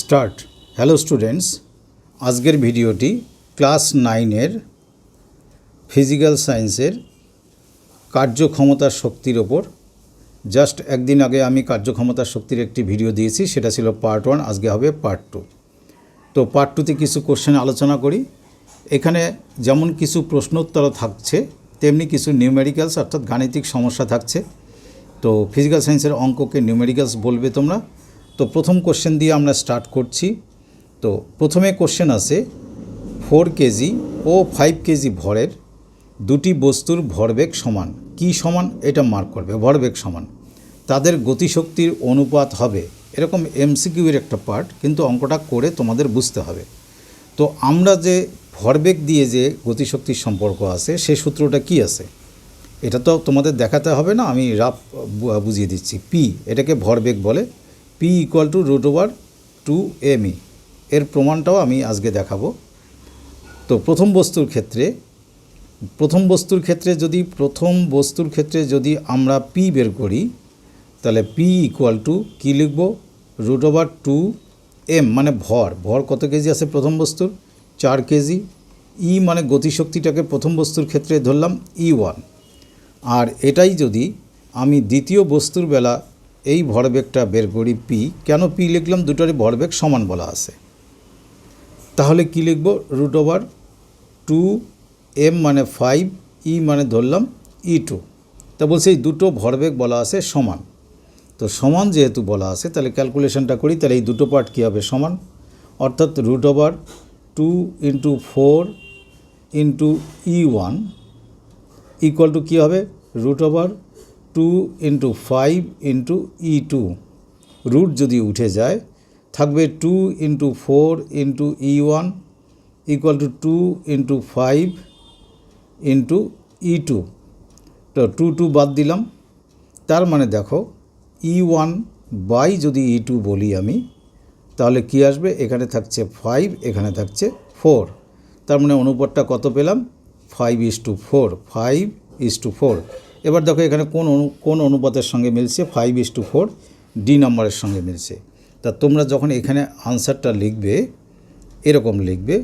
Start. Hello students, আজকের ভিডিওটি class নাইনের ফিজিক্যাল সায়েন্সের কার্যক্ষমতার শক্তির ওপর। জাস্ট একদিন আগে আমি কার্যক্ষমতার শক্তির একটি ভিডিও দিয়েছি, সেটা ছিল পার্ট ওয়ান, আজকে হবে পার্ট টু। তো পার্ট টুতে কিছু কোশ্চেন আলোচনা করি। এখানে যেমন কিছু প্রশ্নোত্তর থাকছে, তেমনি কিছু নিউমেরিক্যালস, অর্থাৎ গাণিতিক সমস্যা থাকছে। তো ফিজিক্যাল সায়েন্সের অঙ্ককে নিউমেরিক্যালস বলবে তোমরা। তো প্রথম কোশ্চেন দিয়ে আমরা স্টার্ট করছি। তো প্রথমে কোশ্চেন আছে ফোর কেজি ও ফাইভ কেজি ভরের দুটি বস্তুর ভরবেগ সমান। কি সমান? এটা মার্ক করবে, ভরবেগ সমান। তাদের গতিশক্তির অনুপাত হবে, এরকম এমসিকিউয়ের একটা পার্ট কিন্তু অঙ্কটা করে তোমাদের বুঝতে হবে। তো আমরা যে ভরবেগ দিয়ে যে গতিশক্তির সম্পর্ক আছে সেই সূত্রটা কি আছে? এটা তো তোমাদের দেখাতে হবে না, আমি রাফ বুঝিয়ে দিচ্ছি। পি এটাকে ভরবেগ বলে। P equal to root over two M E এর প্রমাণটাও আমি আজকে দেখাবো। তো প্রথম বস্তুর ক্ষেত্রে, প্রথম বস্তুর ক্ষেত্রে যদি, প্রথম বস্তুর ক্ষেত্রে যদি আমরা পি বের করি, তাহলে পি ইকুয়াল টু কী লিখব? রুট ওভার টু এম মানে ভর। ভর কত কেজি আছে প্রথম বস্তুর? চার কেজি। ই মানে গতিশক্তিটাকে প্রথম বস্তুর ক্ষেত্রে ধরলাম ই ওয়ান আর এটাই যদি আমি দ্বিতীয় বস্তুর বেলা এই ভরবেগটা বের করি পি কেন পি লিখলাম? দুটোরই ভরবেগ সমান বলা আছে। তাহলে কি লিখব? রুট ওভার টু এম মানে ফাইভ ই মানে ধরলাম ই টু তা বলছে এই দুটো ভরবেগ বলা আছে সমান। তো সমান যেহেতু বলা আছে, তাহলে ক্যালকুলেশনটা করি, তাহলে এই দুটো পার্ট কী হবে সমান? অর্থাৎ root over two into four into E one equal to কী হবে? Root over two into five into E two root যদি উঠে যায়, থাকবে two into four into E one equal to two into five into E two. তো two two বাদ দিলাম। তার মানে দেখো, ই ওয়ান বাই যদি ই টু বলি আমি, তাহলে কি আসবে? এখানে থাকছে ফাইভ, এখানে থাকছে ফোর। তার মানে অনুপাতটা কত পেলাম? Five is to four, five is to four. এবার দেখো এখানে কোন অনু, কোন অনুপাতের সঙ্গে মিলছে? Five is to four D নাম্বারের সঙ্গে মিলছে। তা তোমরা যখন এখানে আনসারটা লিখবে, এরকম লিখবে,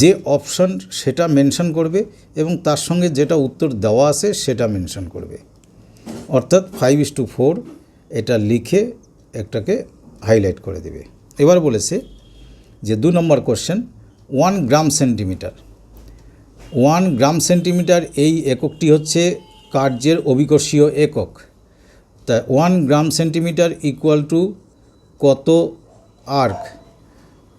যে অপশান সেটা মেনশন করবে এবং তার সঙ্গে যেটা উত্তর দেওয়া আছে সেটা মেনশন করবে। অর্থাৎ ফাইভ ইস টু ফোর এটা লিখে একটাকে হাইলাইট করে দেবে। এবার বলেছে যে দু number question one gram centimetre one gram centimetre এই এককটি হচ্ছে কার্যের অভিকর্ষীয় একক। তা one gram centimetre equal to কত আর্ক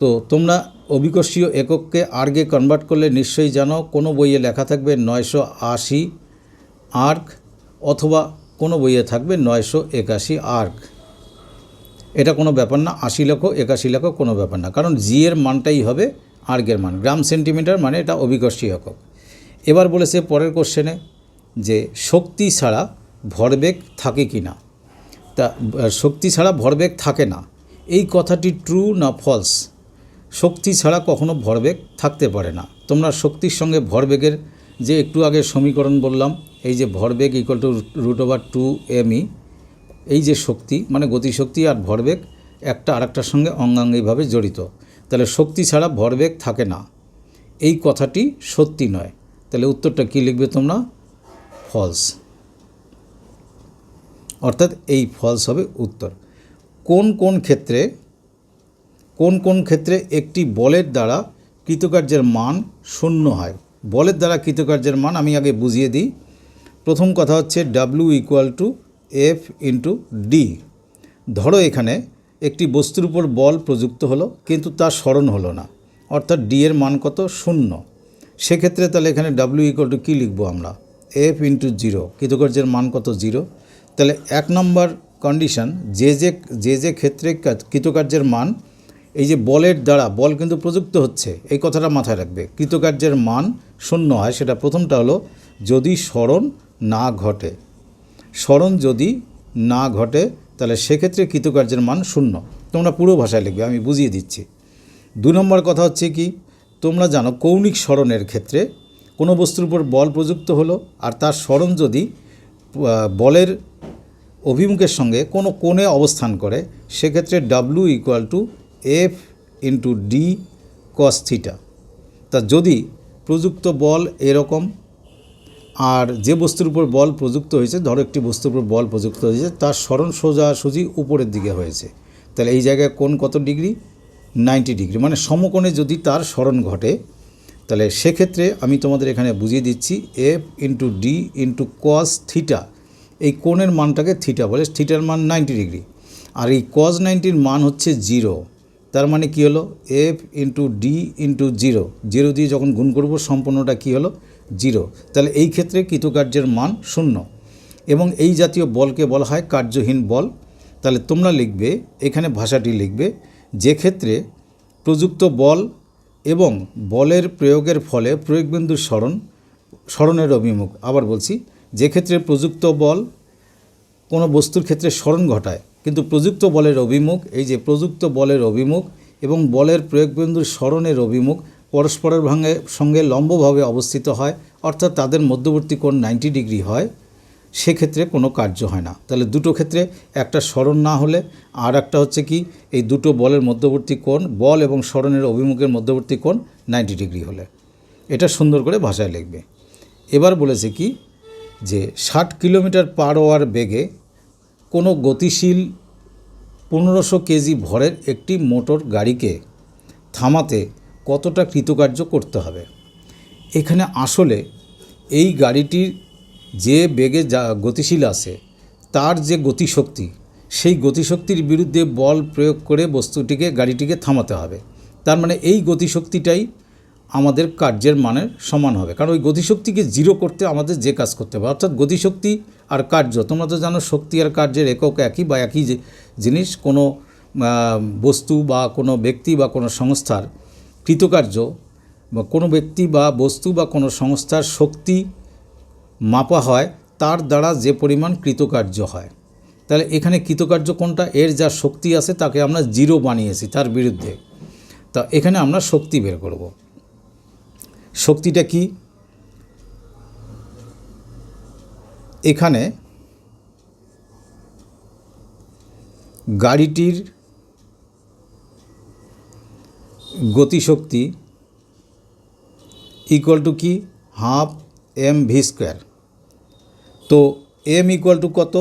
তো তোমরা অভিকর্ষীয় একককে আর্গে কনভার্ট করলে নিশ্চয়ই জানো, কোনো বইয়ে লেখা থাকবে নয়শো আশি আর্ক অথবা কোনো বইয়ে থাকবে নয়শো একাশি আর্ক এটা কোনো ব্যাপার না, আশি লেখো একাশি লেখো কোনো ব্যাপার না, কারণ জি এর মানটাই হবে আর্গের মান। গ্রাম সেন্টিমিটার মানে এটা অভিকর্ষীয় একক। এবার বলেছে পরের কোশ্চেনে যে শক্তি ছাড়া ভরবেগ থাকে কি না? তা শক্তি ছাড়া ভরবেগ থাকে না। এই কথাটি ট্রু না ফলস শক্তি ছাড়া কখনো ভরবেগ থাকতে পারে না। তোমরা শক্তির সঙ্গে ভরবেগের যে একটু আগে সমীকরণ বললাম, এই যে ভরবেগ equal to root over two M E এই যে শক্তি মানে গতিশক্তি আর ভরবেগ একটা আরেকটার সঙ্গে অঙ্গাঙ্গিভাবে জড়িত। তাহলে শক্তি ছাড়া ভরবেগ থাকে না। এই কথাটি সত্যি নয়। তাহলে উত্তরটা কী লিখবে তোমরা? ফলস অর্থাৎ এই ফলস হবে উত্তর। কোন কোন ক্ষেত্রে, কোন কোন ক্ষেত্রে একটি বলের দ্বারা কৃতকার্যের মান শূন্য হয়? বলের দ্বারা কৃতকার্যের মান আমি আগে বুঝিয়ে দিই। প্রথম কথা হচ্ছে W equal to F into D ধরো এখানে একটি বস্তুর উপর বল প্রযুক্ত হলো, কিন্তু তার স্মরণ হলো না। অর্থাৎ ডি এর মান কত? শূন্য। সেক্ষেত্রে তাহলে এখানে ডাব্লিউ ইকুয়াল টু কী লিখব আমরা? এফ ইন্টু জিরো কৃতকার্যের মান কত? জিরো তাহলে এক নম্বর কন্ডিশন যে যে যে যে ক্ষেত্রে কৃতকার্যের মান, এই যে বলের দ্বারা, বল কিন্তু প্রযুক্ত হচ্ছে, এই কথাটা মাথায় রাখবে। কৃতকার্যের মান শূন্য হয়, সেটা প্রথমটা হলো যদি স্মরণ না ঘটে। স্মরণ যদি না ঘটে, তাহলে সেক্ষেত্রে কৃতকার্যের মান শূন্য। তোমরা পুরো ভাষায় লিখবে, আমি বুঝিয়ে দিচ্ছি। দু নম্বর কথা হচ্ছে কি? তোমরা জানো কৌণিক স্মরণের ক্ষেত্রে কোনো বস্তুর উপর বল প্রযুক্ত হলো, আর তার স্মরণ যদি বলের অভিমুখের সঙ্গে কোনো কোণে অবস্থান করে, সেক্ষেত্রে W equal to F into D cos theta তা যদি প্রযুক্ত বল এরকম, আর যে বস্তুর উপর বল প্রযুক্ত হয়েছে, ধরো একটি বস্তুর উপর বল প্রযুক্ত হয়েছে, তার স্মরণ সোজাসুজি উপরের দিকে হয়েছে। তাহলে এই জায়গায় কোন কত ডিগ্রি? Ninety degree. মানে সমকোণে যদি তার স্মরণ ঘটে, তাহলে সেক্ষেত্রে আমি তোমাদের এখানে বুঝিয়ে দিচ্ছি F into D into cos theta এই কোণের মানটাকে থিটা বলে থিটার মান নাইনটি ডিগ্রি। আর এই কস নাইনটির মান হচ্ছে জিরো তার মানে কী হলো? F into D into zero zero দিয়ে যখন গুণ করব, সম্পূর্ণটা কী হলো? জিরো তাহলে এই ক্ষেত্রে কৃতকার্যের মান শূন্য। এবং এই জাতীয় বলকে বলা হয় কার্যহীন বল। তাহলে তোমরা লিখবে, এখানে ভাষাটি লিখবে যে ক্ষেত্রে প্রযুক্ত বল এবং বলের প্রয়োগের ফলে প্রয়োগবিন্দুর স্মরণ, স্মরণের অভিমুখ। আবার বলছি, যে ক্ষেত্রে প্রযুক্ত বল কোনো বস্তুর ক্ষেত্রে স্মরণ ঘটায়, কিন্তু প্রযুক্ত বলের অভিমুখ, এই যে প্রযুক্ত বলের অভিমুখ এবং বলের প্রয়োগবিন্দুর স্মরণের অভিমুখ পরস্পরের ভাঙে, সঙ্গে লম্বভাবে অবস্থিত হয়, অর্থাৎ তাদের মধ্যবর্তী কোণ নাইনটি ডিগ্রি হয়। সেক্ষেত্রে কোনো কার্য হয় না। তাহলে দুটো ক্ষেত্রে, একটা স্মরণ না হলে, আর একটা হচ্ছে কি, এই দুটো বলের মধ্যবর্তী কোণ, বল এবং স্মরণের অভিমুখের মধ্যবর্তী কোণ নাইনটি ডিগ্রি হলে। এটা সুন্দর করে ভাষায় লিখবে। এবার বলেছে কি, যে ষাট কিলোমিটার পার আওয়ার বেগে কোনো গতিশীল পনেরোশো কেজি ভরের একটি মোটর গাড়িকে থামাতে কতটা কৃতকার্য করতে হবে? এখানে আসলে এই গাড়িটির যে বেগে যা গতিশীল আছে, তার যে গতিশক্তি, সেই গতিশক্তির বিরুদ্ধে বল প্রয়োগ করে বস্তুটিকে, গাড়িটিকে থামাতে হবে। তার মানে এই গতিশক্তিটাই আমাদের কার্যের মানের সমান হবে। কারণ ওই গতিশক্তিকে জিরো করতে আমাদের যে কাজ করতে হবে। অর্থাৎ গতিশক্তি আর কার্য, তোমরা তো জানো শক্তি আর কার্যের একক একই বা একই জিনিস। কোনো বস্তু বা কোনো ব্যক্তি বা কোনো সংস্থার কৃতকার্য বা কোনো ব্যক্তি বা বস্তু বা কোনো সংস্থার শক্তি মাপা হয়, তার দ্বারা যে পরিমাণ কৃতকার্য হয়। তাহলে এখানে কৃতকার্য কোনটা? এর যা শক্তি আছে, তাকে আমরা জিরো বানিয়েছি তার বিরুদ্ধে। তা এখানে আমরা শক্তি বের করব। শক্তিটা কি? এখানে গাড়িটির গতিশক্তি ইকুয়াল টু কি? হাফ এম ভি স্কোয়ার তো এম ইকুয়াল টু কত?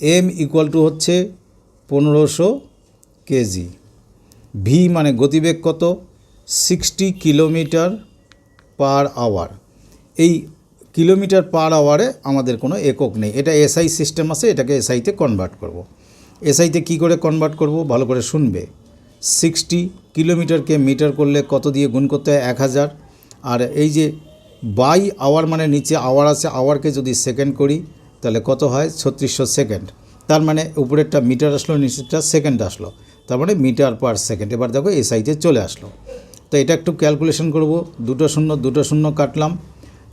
এম ইকুয়াল টু হচ্ছে পনেরোশো কেজি। ভি মানে গতিবেগ কত? সিক্সটি কিলোমিটার পার আওয়ার এই কিলোমিটার পার আওয়ারে আমাদের কোনো একক নেই। এটা এসআই সিস্টেম আছে, এটাকে এসআইতে কনভার্ট করব। এসআইতে কি করে কনভার্ট করব? ভালো করে শুনবে। সিক্সটি কিলোমিটারকে মিটার করলে কত দিয়ে গুণ করতে হয়? এক হাজার। আর এই যে বাই আওয়ার মানে নিচে আওয়ার আছে, আওয়ারকে যদি সেকেন্ড করি, তাহলে কত হয়? ছত্রিশশো সেকেন্ড তার মানে উপরেরটা মিটার আসলো, নিচেরটা সেকেন্ড আসলো। তার মানে মিটার পার সেকেন্ড এবার দেখো এসআইতে চলে আসলো। তো এটা একটু ক্যালকুলেশন করব। দুটো শূন্য দুটো শূন্য কাটলাম।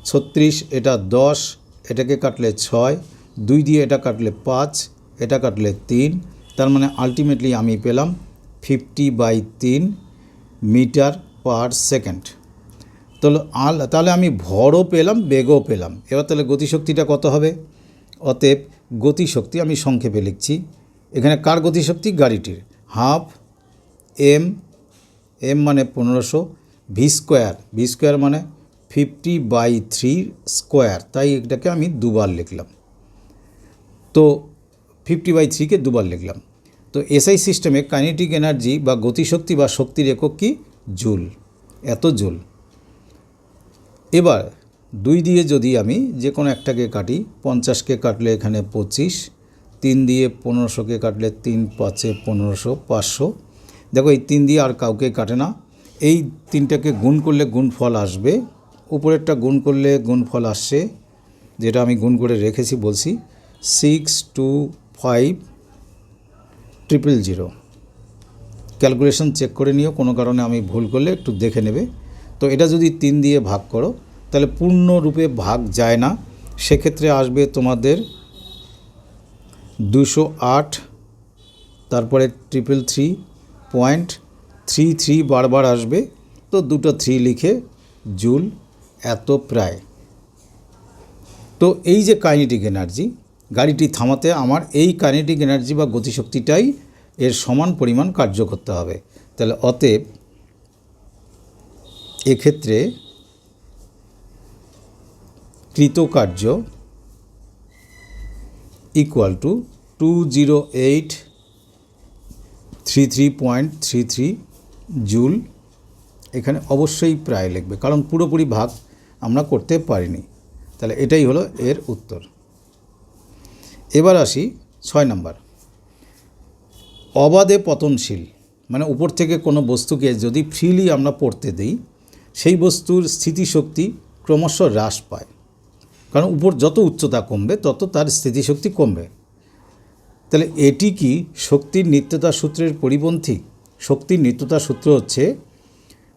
ছত্রিশ, এটা দশ, এটাকে কাটলে ছয়। দুই দিয়ে এটা কাটলে পাঁচ, এটা কাটলে তিন। তার মানে আলটিমেটলি আমি পেলাম ফিফটি বাই তিন মিটার পার সেকেন্ড তাহলে আল, তাহলে আমি ভরও পেলাম, বেগও পেলাম। এবার তাহলে গতিশক্তিটা কত হবে? অতএব গতিশক্তি আমি সংক্ষেপে লিখছি। এখানে কার গতিশক্তি? গাড়িটির। হাফ এম এম মানে পনেরোশো ভি স্কোয়ার ভি স্কোয়ার মানে ফিফটি বাই থ্রি স্কোয়ার তাই এটাকে আমি দুবার লিখলাম। তো ফিফটি বাই থ্রিকে দুবার লিখলাম। তো এসআই সিস্টেমে কাইনেটিক এনার্জি বা গতিশক্তি বা শক্তির একক কি? জুল। এত জুল। এবার দুই দিয়ে যদি আমি যে কোনো একটাকে কাটি, পঞ্চাশকে কাটলে এখানে পঁচিশ, তিন দিয়ে পনেরোশোকে কাটলে তিন, পাঁচে পনেরোশো, পাঁচশো। দেখো এই তিন দিয়ে আর কাউকে কাটে না। এই তিনটাকে গুণ করলে গুণফল আসবে। উপরেরটা গুণ করলে গুণফল আসছে, যেটা আমি গুণ করে রেখেছি, বলছি six two five triple zero calculation check করে নিও, কোনো কারণে আমি ভুল করলে একটু দেখে নেবে। তো এটা যদি তিন দিয়ে ভাগ করো, তাহলে পূর্ণরূপে ভাগ যায় না। সেক্ষেত্রে আসবে তোমাদের দুশো আট, তারপরে triple three point three three বারবার আসবে। তো দুটো থ্রি লিখে জুল এত প্রায়। তো এই যে কাইনেটিক এনার্জি, গাড়িটি থামাতে আমার এই কাইনেটিক এনার্জি বা গতিশক্তিটাই এর সমান পরিমাণ কার্য করতে হবে। তাহলে অতএব এক্ষেত্রে কৃতকার্য equal to two zero eight three three point three three joule এখানে অবশ্যই প্রায় লিখবে, কারণ পুরোপুরি ভাগ আমরা করতে পারিনি। তাহলে এটাই হলো এর উত্তর। এবার আসি ছয় নাম্বার। অবাধে পতনশীল মানে উপর থেকে কোনো বস্তুকে যদি ফ্রিলি আমরা পড়তে দিই সেই বস্তুর স্থিতিশক্তি ক্রমশ হ্রাস পায়। কারণ উপর যত উচ্চতা কমবে, তত তার স্থিতিশক্তি কমবে। তাহলে এটি কি শক্তির নিত্যতা সূত্রের পরিপন্থী? শক্তির নিত্যতা সূত্র হচ্ছে,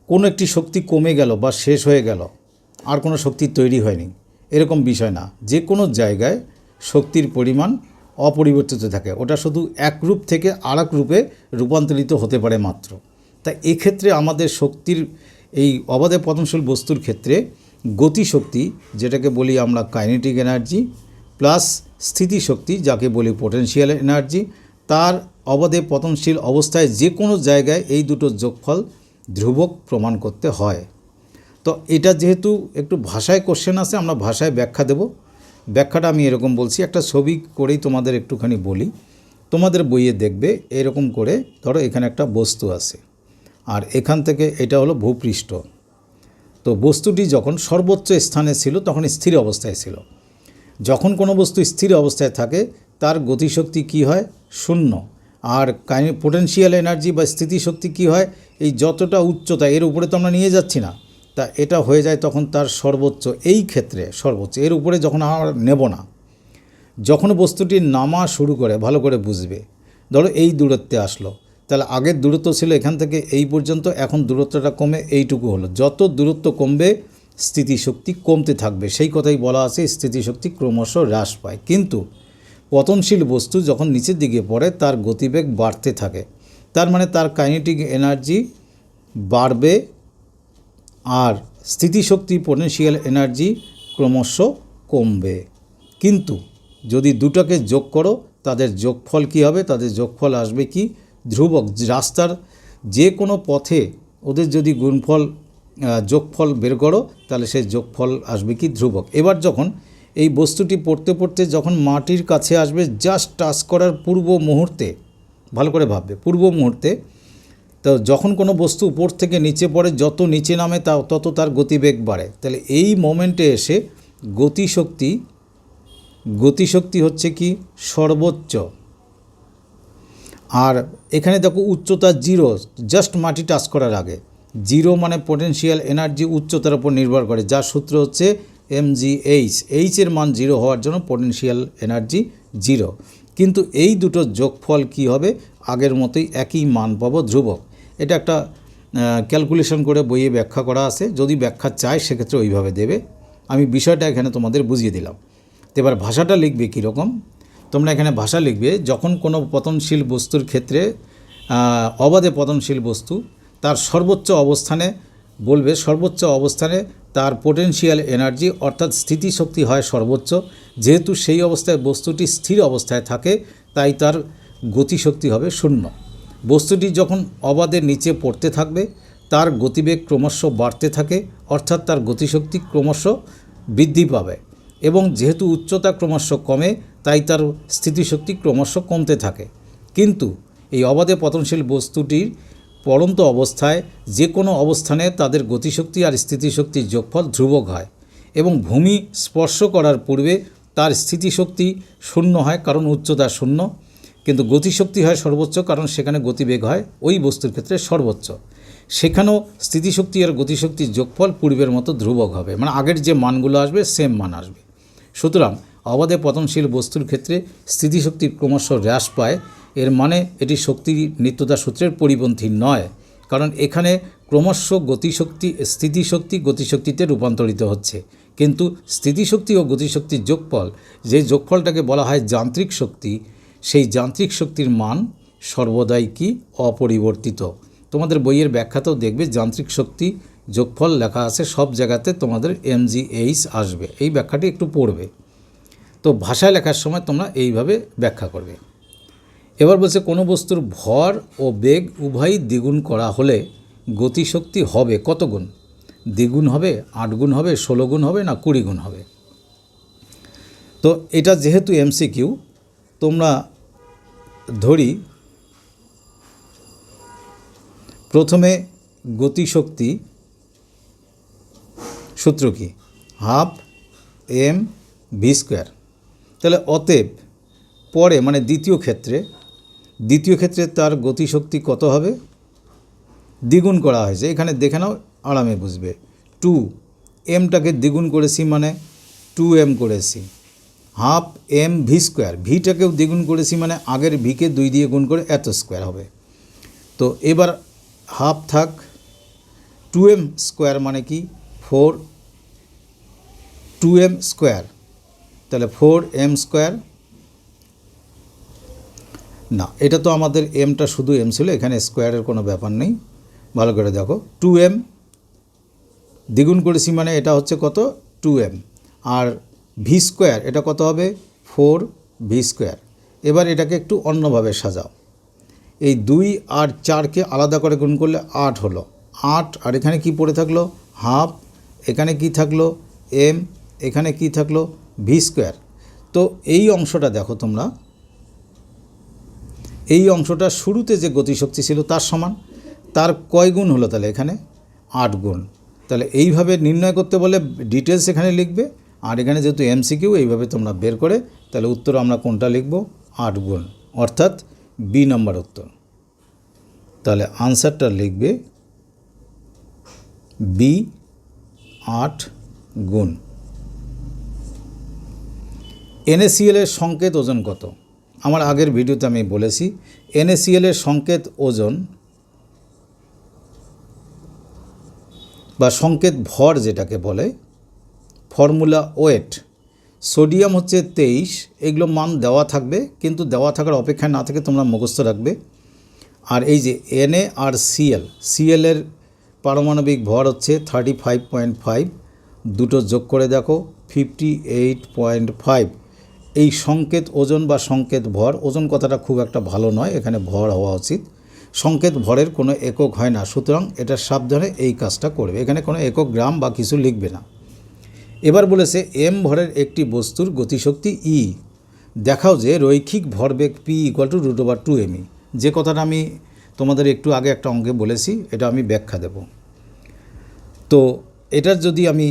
কোনো একটি শক্তি কমে গেল বা শেষ হয়ে গেল, আর কোনো শক্তি তৈরি হয়নি। এরকম বিষয় না। যে কোনো জায়গায় শক্তির পরিমাণ অপরিবর্তিত থাকে। ওটা শুধু এক রূপ থেকে আর রূপে রূপান্তরিত হতে পারে মাত্র। তাই এক্ষেত্রে আমাদের শক্তির এই অবাধে পতনশীল বস্তুর ক্ষেত্রে গতিশক্তি, যেটাকে বলি আমরা কাইনেটিক এনার্জি, প্লাস স্থিতিশক্তি, যাকে বলি পোটেনশিয়াল এনার্জি তার অবাধে পতনশীল অবস্থায় যে কোনো জায়গায় এই দুটো যোগফল ধ্রুবক প্রমাণ করতে হয়। তো এটা যেহেতু একটু ভাষায় কোশ্চেন আছে, আমরা ভাষায় ব্যাখ্যা দেব। ব্যাখ্যাটা আমি এরকম বলছি, একটা ছবি করেই তোমাদের একটুখানি বলি। তোমাদের বইয়ে দেখবে, এরকম করে ধরো এখানে একটা বস্তু আছে। আর এখান থেকে এটা হলো ভূপৃষ্ঠ। তো বস্তুটি যখন সর্বোচ্চ স্থানে ছিল, তখন স্থির অবস্থায় ছিল। যখন কোনো বস্তু স্থির অবস্থায় থাকে, তার গতিশক্তি কি হয়? শূন্য। আর পোটেনশিয়াল এনার্জি বা স্থিতিশক্তি কি হয়? এই যতটা উচ্চতা, এর উপরে তো আমরা নিয়ে যাচ্ছি না। তা এটা হয়ে যায় তখন তার সর্বোচ্চ, এই ক্ষেত্রে সর্বোচ্চ, এর উপরে যখন আমরা নেব না। যখন বস্তুটি নামা শুরু করে, ভালো করে বুঝবে, ধরো এই দূরত্বে আসলো। তাহলে আগের দূরত্ব ছিল এখান থেকে এই পর্যন্ত, এখন দূরত্বটা কমে এইটুকু হলো। যত দূরত্ব কমবে, স্থিতিশক্তি কমতে থাকবে। সেই কথাই বলা আছে, স্থিতিশক্তি ক্রমশ হ্রাস পায়। কিন্তু পতনশীল বস্তু যখন নিচের দিকে পড়ে, তার গতিবেগ বাড়তে থাকে। তার মানে তার কাইনেটিক এনার্জি বাড়বে আর স্থিতিশক্তি, পোটেনশিয়াল এনার্জি ক্রমশ কমবে। কিন্তু যদি দুটোকে যোগ করো, তাদের যোগফল কী হবে? তাদের যোগফল আসবে কি? ধ্রুবক, রাস্তার যে কোনো পথে ওদের যদি গুণফল যোগফল বের করো, তাহলে সেই যোগফল আসবে কি ধ্রুবক। এবার যখন এই বস্তুটি পড়তে পড়তে যখন মাটির কাছে আসবে জাস্ট টাচ করার পূর্ব মুহূর্তে, ভালো করে ভাববে, পূর্ব মুহূর্তে, তো যখন কোনো বস্তু উপর থেকে নিচে পড়ে, যত নিচে নামে তা, তত তার গতিবেগ বাড়ে। তাহলে এই মোমেন্টে এসে গতিশক্তি গতিশক্তি হচ্ছে কি? সর্বোচ্চ। আর এখানে দেখো উচ্চতা জিরো জাস্ট মাটি টাচ করার আগে। জিরো মানে পোটেনশিয়াল এনার্জি উচ্চতার উপর নির্ভর করে, যার সূত্র হচ্ছে এম জি এইচ এইচের মান জিরো হওয়ার জন্য পোটেনশিয়াল এনার্জি জিরো। কিন্তু এই দুটো যোগফল কি হবে? আগের মতোই একই মান পাবো ধ্রুবক। এটা একটা ক্যালকুলেশন করে বইয়ে ব্যাখ্যা করা আছে। যদি ব্যাখ্যা চায়, সেক্ষেত্রে ওইভাবে দেবে। আমি বিষয়টা এখানে তোমাদের বুঝিয়ে দিলাম। এবার ভাষাটা লিখবে কীরকম? তোমরা এখানে ভাষা লিখবে, যখন কোনো পতনশীল বস্তুর ক্ষেত্রে অবাধে পতনশীল বস্তু, তার সর্বোচ্চ অবস্থানে বলবে, সর্বোচ্চ অবস্থানে তার পোটেনশিয়াল এনার্জি অর্থাৎ স্থিতিশক্তি হয় সর্বোচ্চ। যেহেতু সেই অবস্থায় বস্তুটি স্থির অবস্থায় থাকে, তাই তার গতিশক্তি হবে শূন্য। বস্তুটি যখন অবাধের নিচে পড়তে থাকবে, তার গতিবেগ ক্রমশ বাড়তে থাকে, অর্থাৎ তার গতিশক্তি ক্রমশ বৃদ্ধি পাবে। এবং যেহেতু উচ্চতা ক্রমশ কমে, তাই তার স্থিতিশক্তি ক্রমশ কমতে থাকে। কিন্তু এই অবাধে পতনশীল বস্তুটির পড়ন্ত অবস্থায় যে কোনো অবস্থানে তাদের গতিশক্তি আর স্থিতিশক্তির যোগফল ধ্রুবক হয় এবং ভূমি স্পর্শ করার পূর্বে তার স্থিতিশক্তি শূন্য হয় কারণ উচ্চতা শূন্য, কিন্তু গতিশক্তি হয় সর্বোচ্চ কারণ সেখানে গতিবেগ হয় ওই বস্তুর ক্ষেত্রে সর্বোচ্চ। সেখানেও স্থিতিশক্তি আর গতিশক্তির যোগফল পূর্বের মতো ধ্রুবক হবে। মানে আগের যে মানগুলো আসবে সেম মান আসবে। সুতরাং অবাধে পতনশীল বস্তুর ক্ষেত্রে স্থিতিশক্তি ক্রমশ হ্রাস পায়। এর মানে এটি শক্তির নিত্যতা সূত্রের পরিপন্থী নয়, কারণ এখানে ক্রমশ গতিশক্তি, স্থিতিশক্তি গতিশক্তিতে রূপান্তরিত হচ্ছে। কিন্তু স্থিতিশক্তি ও গতিশক্তির যোগফল, যে যোগফলটাকে বলা হয় যান্ত্রিক শক্তি, সেই যান্ত্রিক শক্তির মান সর্বদাই কি? অপরিবর্তিত। তোমাদের বইয়ের ব্যাখ্যাতেও দেখবে যান্ত্রিক শক্তি যোগফল লেখা আছে, সব জায়গাতে তোমাদের এমজিএইচ আসবে। এই ব্যাখ্যাটি একটু পড়বে। তো ভাষায় লেখার সময় তোমরা এইভাবে ব্যাখ্যা করবে। এবার বলছে, কোনো বস্তুর ভর ও বেগ উভয়ই দ্বিগুণ করা হলে গতিশক্তি হবে কত গুণ? দ্বিগুণ হবে, আট গুণ হবে, ষোলো গুণ হবে না কুড়ি গুণ হবে? তো এটা যেহেতু এমসিকিউ তোমরা ধরি, প্রথমে গতিশক্তি সূত্র কি? Half M V square. তাহলে অতএব পরে মানে দ্বিতীয় ক্ষেত্রে দ্বিতীয় ক্ষেত্রে তার গতিশক্তি কত হবে? দ্বিগুণ করা হয়েছে। এখানে দেখে নাও, আরামে বুঝবে। টু এমটাকে দ্বিগুণ করেছি মানে টু এম করেছি। Half M V square. ভিটাকেও দ্বিগুণ করেছি মানে আগের ভিকে দুই দিয়ে গুণ করে এত স্কোয়ার হবে। তো এবার হাফ থাক। টু এম স্কোয়ার মানে কি? ফোর টু এম স্কোয়ার তাহলে ফোর এম স্কোয়ার না, এটা তো আমাদের এমটা শুধু এম ছিল, এখানে স্কোয়ারের কোনো ব্যাপার নেই। ভালো করে দেখো টু এম দ্বিগুণ করেছি মানে এটা হচ্ছে কত? টু এম আর ভি স্কোয়ার এটা কত হবে? ফোর ভি স্কোয়ার এবার এটাকে একটু অন্যভাবে সাজাও। এই দুই আর চারকে আলাদা করে গুণ করলে আট হলো। আট, আর এখানে কি পড়ে থাকল? হাফ এখানে কি থাকল? এম এখানে কি থাকল? ভি স্কোয়ার তো এই অংশটা দেখো তোমরা। এই অংশটা শুরুতে যে গতিশক্তি ছিল তার সমান। তার কয় গুণ হলো তাহলে এখানে? আট গুণ। তাহলে এইভাবে নির্ণয় করতে বলে ডিটেলস এখানে লিখবে। আর এখানে যেহেতু এমসিকিউ এইভাবে তোমরা বের করে তাহলে উত্তর আমরা কোনটা লিখব? আট গুণ। অর্থাৎ বি নম্বর উত্তর। তাহলে আনসারটা লিখবে বি আট গুণ। এর সংকেত ওজন কত? আমার আগের ভিডিওতে আমি বলেছি এর সংকেত ওজন বা সংকেত ভর যেটাকে বলে, ফর্মুলা ওয়েট, সোডিয়াম হচ্ছে তেইশ, এগুলো মান দেওয়া থাকবে, কিন্তু দেওয়া থাকার অপেক্ষায় না থেকে তোমরা মুখস্থ রাখবে। আর এই যে এনএ আর সিএল সিএলের পারমাণবিক ভর হচ্ছে থার্টি ফাইভ পয়েন্ট ফাইভ, দুটো যোগ করে দেখো, ফিফটি এইট পয়েন্ট ফাইভ। এই সংকেত ওজন বা সংকেত ভর, ওজন কথাটা খুব একটা ভালো নয়, এখানে ভর হওয়া উচিত। সংকেত ভরের কোনো একক হয় না, সুতরাং এটা সাবধানে এই কাজটা করবে। এখানে কোনো একক গ্রাম বা কিছু লিখবে না। এবার বলেছে এম ভরের একটি বস্তুর গতিশক্তি ই দেখাও যে রৈখিক ভরবেগ P equal to root over two M E যে কথাটা আমি তোমাদের একটু আগে একটা অঙ্কে বলেছি, এটা আমি ব্যাখ্যা দেব। তো এটার যদি আমি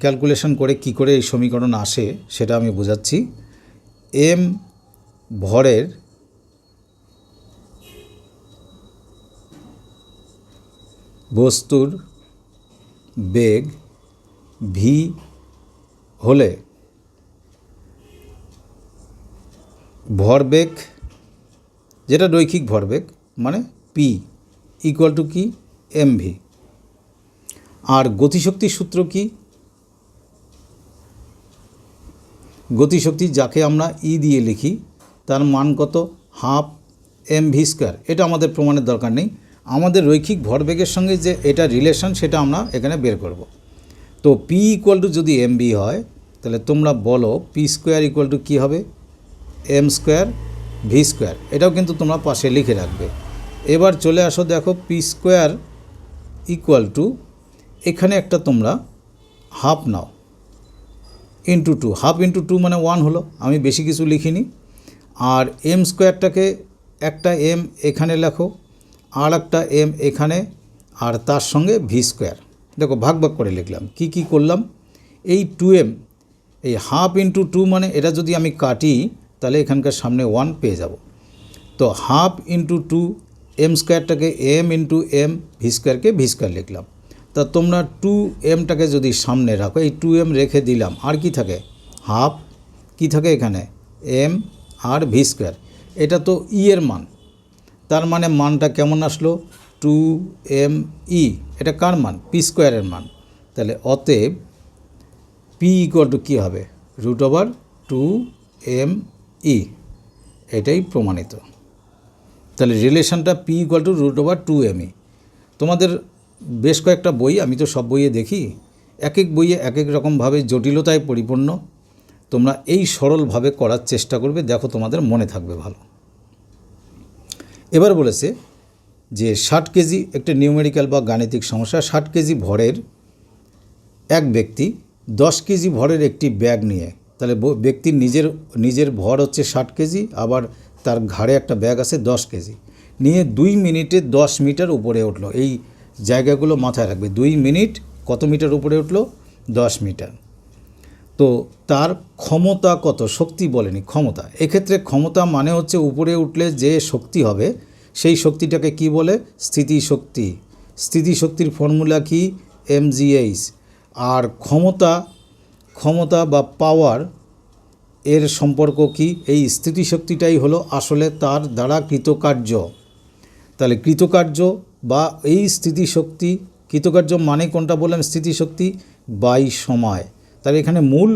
ক্যালকুলেশন করে কি করে এই সমীকরণ আসে সেটা আমি বোঝাচ্ছি। এম ভরের বস্তুর বেগ ভি হলে ভরবেগ, যেটা রৈখিক ভরবেগ মানে পি ইকুয়াল টু কি? এম ভি আর গতিশক্তির সূত্র কি? গতিশক্তি যাকে আমরা ই দিয়ে লিখি, তার মান কত? Half M V square. এটা আমাদের প্রমাণের দরকার নেই। আমাদের রৈখিক ভরবেগের সঙ্গে যে এটা রিলেশন, সেটা আমরা এখানে বের করব। তো পি ইকুয়াল টু যদি এম বি হয়, তাহলে তোমরা বলো পি স্কোয়ার ইকুয়াল টু কী হবে? এম স্কোয়ার ভি স্কোয়ার এটাও কিন্তু তোমরা পাশে লিখে রাখবে। এবার চলে আসো দেখো পি স্কোয়ার ইকুয়াল টু এখানে একটা তোমরা হাফ নাও। Into two half into two মানে ওয়ান হলো, আমি বেশি কিছু লিখিনি। আর এম স্কোয়ারটাকে একটা এম এখানে লেখো, আর একটা এম এখানে, আর তার সঙ্গে ভি স্কোয়ার দেখো, ভাগ ভাগ করে লিখলাম। কি কি করলাম? এই টু এম এই হাফ ইন্টু টু মানে এটা যদি আমি কাটি, তাহলে এখানকার সামনে ওয়ান পেয়ে যাব। তো হাফ ইন্টু টু এম স্কোয়ারটাকে এম ইন্টু এম ভি স্কোয়ারকে ভি স্কোয়ার লিখলাম। তা তোমরা টু এমটাকে যদি সামনে রাখো, এই টু এম রেখে দিলাম, আর কি থাকে? হাফ কি থাকে এখানে? এম আর ভি স্কোয়ার এটা তো ই এর মান। তার মানে মানটা কেমন আসলো? টু এম ই এটা কার মান? পি স্কোয়ারের মান। তাহলে অতএব পি ইকুয়াল টু কী হবে? Root over two M E এটাই প্রমাণিত। তাহলে রিলেশনটা P equal to root over two M E তোমাদের বেশ কয়েকটা বই আমি তো সব বইয়ে দেখি। এক এক বইয়ে এক এক রকমভাবে জটিলতায় পরিপূর্ণ। তোমরা এই সরলভাবে করার চেষ্টা করবে, দেখো তোমাদের মনে থাকবে ভালো। এবার বলেছে যে ষাট কেজি একটা নিউমেরিক্যাল বা গাণিতিক সমস্যা, ষাট কেজি ভরের এক ব্যক্তি দশ কেজি ভরের একটি ব্যাগ নিয়ে, তাহলে ব্যক্তির নিজের নিজের ভর হচ্ছে ষাট কেজি, আবার তার ঘাড়ে একটা ব্যাগ আছে দশ কেজি, নিয়ে দুই মিনিটে দশ মিটার উপরে উঠল। এই জায়গাগুলো মাথায় রাখবে। দুই মিনিট কত মিটার উপরে উঠল? দশ মিটার। তো তার ক্ষমতা কত? শক্তি বলেনি, ক্ষমতা। এক্ষেত্রে ক্ষমতা মানে হচ্ছে উপরে উঠলে যে শক্তি হবে, সেই শক্তিটাকে কি বলে? স্থিতিশক্তি। স্থিতিশক্তির ফর্মুলা কি? এমজিএইচ। আর ক্ষমতা ক্ষমতা বা পাওয়ার এর সম্পর্ক কি? এই স্থিতিশক্তিটাই হলো আসলে তার দ্বারা কৃতকার্য। তাহলে কৃতকার্য বা এই স্থিতিশক্তি কৃতকার্য মানে কোনটা বললাম? স্থিতিশক্তি বাই সময়। তাহলে এখানে মূল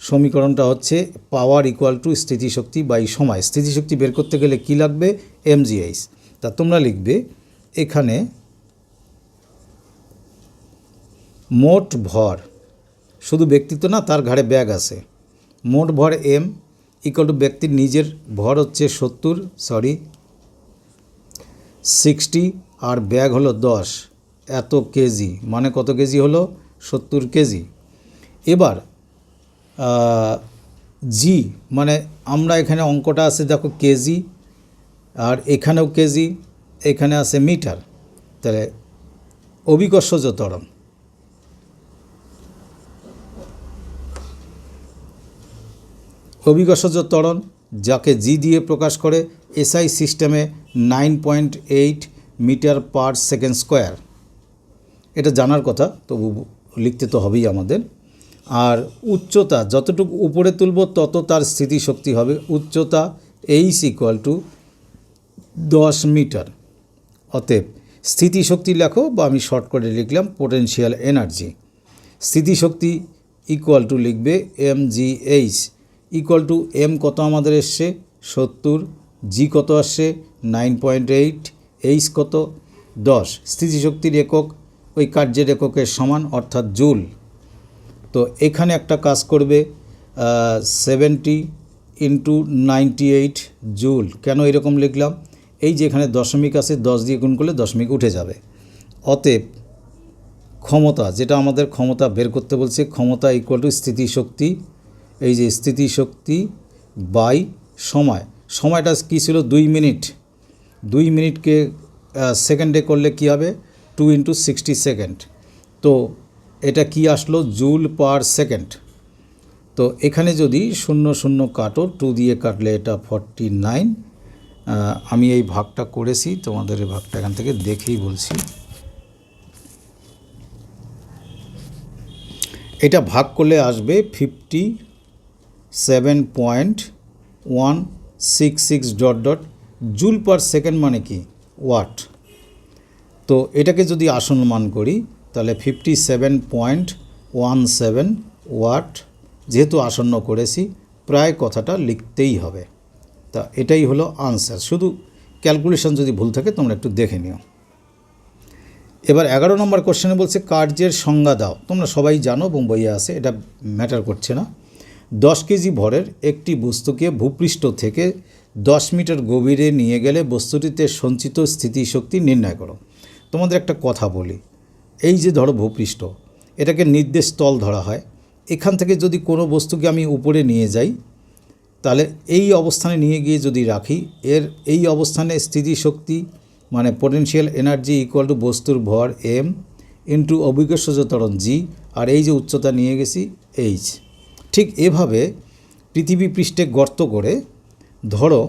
সমীকরণটা হচ্ছে পাওয়ার ইকুয়াল টু স্থিতিশক্তি বাই সময়। স্থিতিশক্তি বের করতে গেলে কি লাগবে? এমজিএইচ তা তোমরা লিখবে এখানে মোট ভর। শুধু ব্যক্তিত্ব না, তার ঘাড়ে ব্যাগ আছে। মোট ভর এম ইকুয়াল টু ব্যক্তির নিজের ভর হচ্ছে সত্তর সরি সিক্সটি আর ব্যাগ হলো দশ। এত কেজি। মানে কত কেজি হলো? সত্তর কেজি। এবার জি মানে আমরা এখানে অঙ্কটা আছে, দেখো, কেজি আর এখানেও কেজি, এখানে আছে মিটার। তাহলে অভিকর্ষজ ত্বরণ অভিকর্ষজ তরণ যাকে জি দিয়ে প্রকাশ করে, এসআই সিস্টেমে nine point eight metre per second square এটা জানার কথা, তবু লিখতে তো হবেই আমাদের। আর উচ্চতা, যতটুকু উপরে তুলব, তত তার স্থিতিশক্তি হবে। উচ্চতা এইচ ইকুয়াল টু দশ মিটার অতএব স্থিতিশক্তি লেখো, বা আমি শর্ট করে লিখলাম পোটেনশিয়াল এনার্জি স্থিতিশক্তি ইকুয়াল টু লিখবে M G H equal to M কত আমাদের এসছে? সত্তর। জি কত আসছে? নাইন পয়েন্ট এইট, এইচ কত? দশ। স্থিতিশক্তির একক, ওই কার্যের এককের সমান, অর্থাৎ জুল। তো এখানে একটা কাজ করবে seventy into ninety eight joule. কেন এরকম লিখলাম? এই যে এখানে দশমিক আছে, দশ দিয়ে গুণ করলে দশমিক উঠে যাবে। অতএব ক্ষমতা, যেটা আমাদের ক্ষমতা বের করতে বলছে, ক্ষমতা ইকুয়াল টু স্থিতিশক্তি, এই যে স্থিতিশক্তি বাই সময়। সময়টা কী ছিল? দুই মিনিট। দুই মিনিটকে সেকেন্ডে করলে কি হবে? টু ইন্টু সিক্সটি সেকেন্ড তো এটা কি আসলো? জুল পার সেকেন্ড তো এখানে যদি শূন্য শূন্য কাটো টু দিয়ে কাটলে এটা ফর্টি নাইন আমি এই ভাগটা করেছি, তোমাদের এই ভাগটা এখান থেকে দেখেই বলছি। এটা ভাগ করলে আসবে fifty seven point one six six dot dot joule per second মানে কি? ওয়াট। তো এটাকে যদি আসন মান করি, তাহলে fifty seven point one seven watt, যেহেতু আসন্ন করেছি, প্রায় কথাটা লিখতেই হবে। তা এটাই হলো আনসার শুধু ক্যালকুলেশন যদি ভুল থাকে, তোমরা একটু দেখে নিও। এবার এগারো নম্বর কোশ্চেনে বলছে, কার্যের সংজ্ঞা দাও। তোমরা সবাই জানো এবং বইয়ে আছে, এটা ম্যাটার করছে না। দশ কেজি ভরের একটি বস্তুকে ভূপৃষ্ঠ থেকে দশ মিটার গভীরে নিয়ে গেলে বস্তুটিতে সঞ্চিত স্থিতিশক্তি নির্ণয় করো। তোমাদের একটা কথা বলি। এই যে ধরো ভূপৃষ্ঠ, এটাকে নির্দেশ তল ধরা হয়। এখান থেকে যদি কোনো বস্তুকে আমি উপরে নিয়ে যাই, তাহলে এই অবস্থানে নিয়ে গিয়ে যদি রাখি, এর এই অবস্থানে স্থিতিশক্তি মানে পোটেনশিয়াল এনার্জি ইকুয়াল টু বস্তুর ভর এম ইন্টু অভিজ্ঞসজ ত্বরণ জি আর এই যে উচ্চতা নিয়ে গেছি এইচ ঠিক এভাবে পৃথিবী পৃষ্ঠে গর্ত করে, ধরো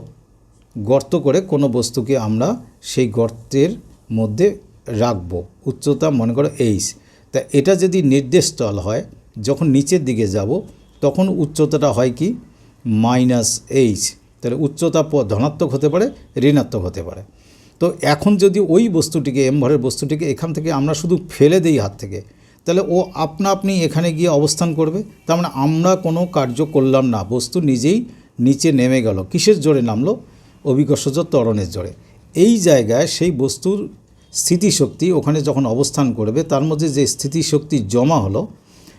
গর্ত করে কোনো বস্তুকে আমরা সেই গর্তের মধ্যে রাখব। উচ্চতা মনে করো এইচ। তা এটা যদি নির্দেশ তল হয়, যখন নিচের দিকে যাব, তখন উচ্চতাটা হয় কি? Minus H. তাহলে উচ্চতা ধনাত্মক হতে পারে, ঋণাত্মক হতে পারে। তো এখন যদি ওই বস্তুটিকে, এম ভরের বস্তুটিকে এখান থেকে আমরা শুধু ফেলে দিই হাত থেকে তাহলে ও আপনা আপনি এখানে গিয়ে অবস্থান করবে। তার মানে আমরা কোনো কার্য করলাম না। বস্তু নিজেই নিচে নেমে গেল। কিসের জোরে নামলো? অভিকর্ষজ ত্বরণের জোরে। এই জায়গায় সেই বস্তুর স্থিতিশক্তি ওখানে যখন অবস্থান করবে, তার মধ্যে যে স্থিতিশক্তি জমা হলো,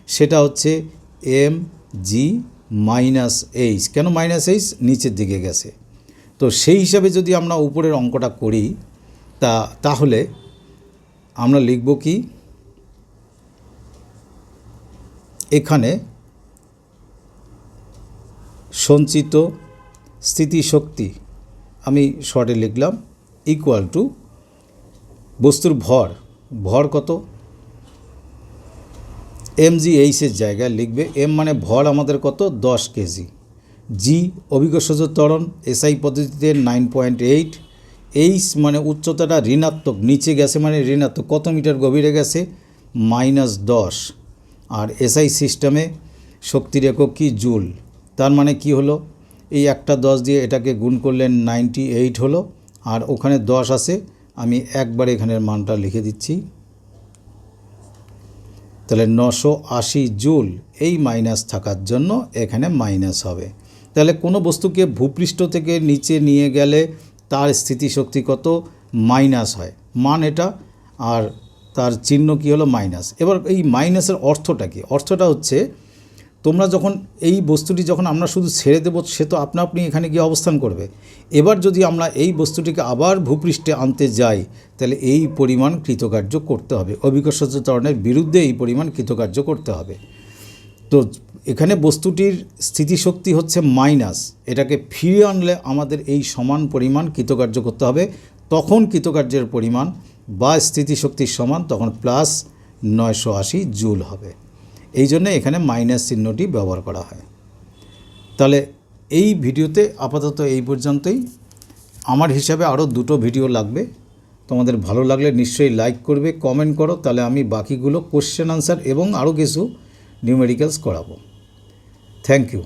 সেটা হচ্ছে এম জি মাইনাস এইচ কেন মাইনাস এইচ নিচের দিকে গেছে। তো সেই হিসাবে যদি আমরা উপরের অঙ্কটা করি, তা, তাহলে আমরা লিখব কি? এখানে সঞ্চিত স্থিতিশক্তি আমি শর্টে লিখলাম ইকুয়াল টু বস্তুর ভর ভর কত? এম জি এইচের জায়গায় লিখবে এম মানে ভর আমাদের কত? দশ কেজি জি অভিজ্ঞসজ ত্বরণ এসআই পদ্ধতিতে নাইন পয়েন্ট এইট এইচ মানে উচ্চতাটা ঋণাত্মক, নিচে গেছে মানে ঋণাত্মক, কত মিটার গভীরে গেছে? মাইনাস দশ। আর এসআই সিস্টেমে শক্তির একক কি জুল? তার মানে কি হলো? এই একটা দশ দিয়ে এটাকে গুণ করলে নাইনটি এইট হলো, আর ওখানে দশ আছে, আমি একবার এখানের মানটা লিখে দিচ্ছি। তাহলে নশো আশি জুল, এই মাইনাস থাকার জন্য এখানে মাইনাস হবে। তাহলে কোনো বস্তুকে ভূপৃষ্ঠ থেকে নিচে নিয়ে গেলে তার স্থিতিশক্তি কত? মাইনাস হয়। মান এটা, আর তার চিহ্ন কি হলো? মাইনাস এবার এই মাইনাসের অর্থটা কি? অর্থটা হচ্ছে তোমরা যখন এই বস্তুটি যখন আমরা শুধু ছেড়ে দেবো, সে তো আপনা আপনি এখানে গিয়ে অবস্থান করবে। এবার যদি আমরা এই বস্তুটিকে আবার ভূপৃষ্ঠে আনতে যাই, তাহলে এই পরিমাণ কৃতকার্য করতে হবে। অভিকর্ষজ ত্বরণের বিরুদ্ধে এই পরিমাণ কৃতকার্য করতে হবে। তো এখানে বস্তুটির স্থিতিশক্তি হচ্ছে মাইনাস এটাকে ফিরিয়ে আনলে আমাদের এই সমান পরিমাণ কৃতকার্য করতে হবে। তখন কৃতকার্যের পরিমাণ বা স্থিতিশক্তির সমান তখন প্লাস নয়শো আশি জুল হবে। এই জন্য এখানে মাইনাস চিহ্নটি ব্যবহার করা হয়। তাহলে এই ভিডিওতে আপাতত এই পর্যন্তই। আমার হিসাবে আরও দুটো ভিডিও লাগবে। তোমাদের ভালো লাগলে নিশ্চয়ই লাইক করবে, কমেন্ট করো, তাহলে আমি বাকিগুলো কোশ্চেন আনসার এবং আরও কিছু নিউমেরিক্যালস করাবো। Thank you